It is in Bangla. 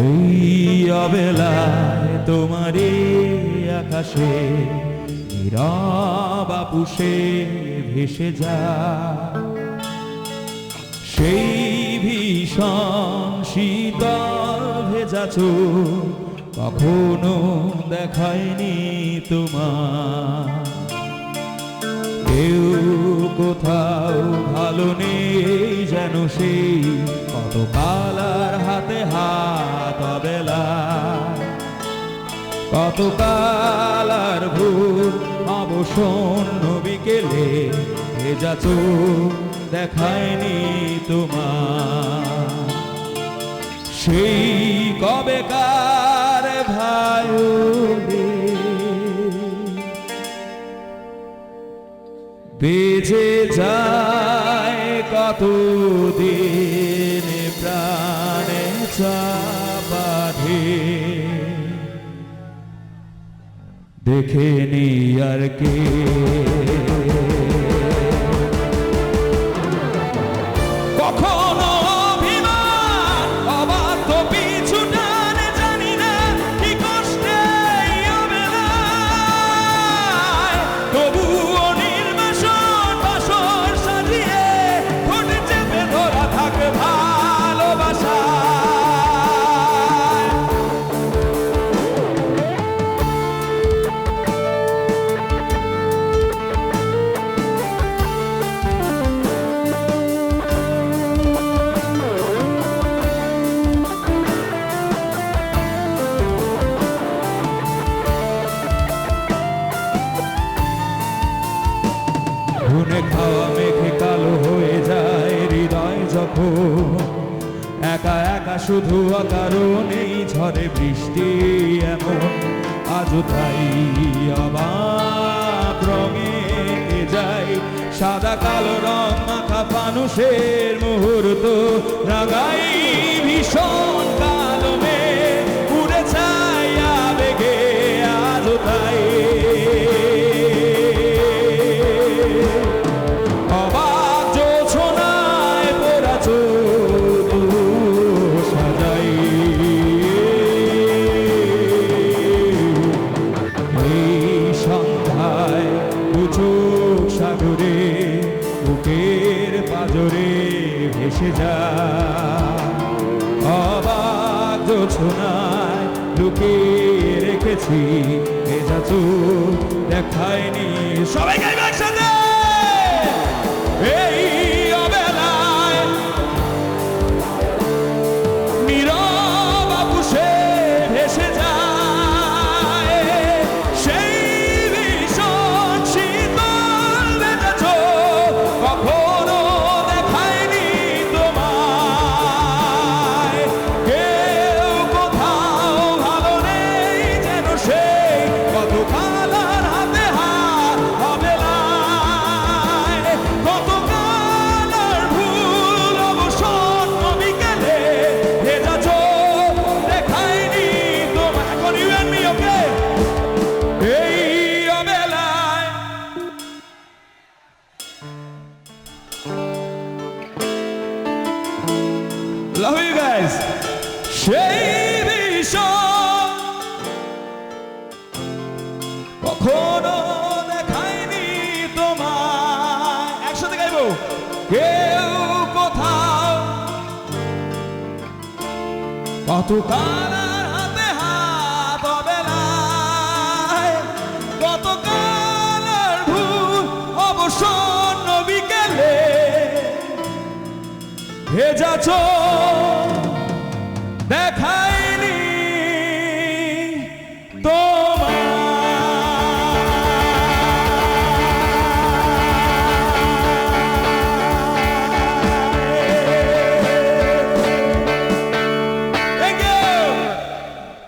এই অবেলায় তোমারে আকাশে, নীরব ভেসে যা। সেই ভীষণ শীতল ভেজা চোখ কখনো দেখায়নি তোমার। কেউ কোথাও ভালো নেই। যেন সেই কত কালার হাতে হাত বেলা কত কালার ভূত অবসন্ন বিকেলে ভেজা চোখ দেখায়নি তোমার। সেই কবেকার ভাই বেজে যায় কত দিন প্রাণে চাপাধে দেখে নি আর কে। খাওয়া মেঘে কালো হয়ে যায় হৃদয় যখন। একা একা শুধু অকারণেই ঝরে বৃষ্টি এমন। আজও তাই অবাক রঙে যায়। সাদা কালো রং মাখা মানুষের মুহূর্ত। রাগাই ভীষণ কালো মেঘ, উড়ে যায় আবেগে। আজও তাই উচুক বুকের পাজরে ভেসে যা। অবাক জোছনায় লুকিয়ে রেখেছি ভেজা চোখ দেখায়নি। সবাই একসাথে সেই ভীষণ কখনো দেখায়নি তোমায়। একসাথে গাইবো? কেউ কোথাও কত ভেজা চোখ দেখায়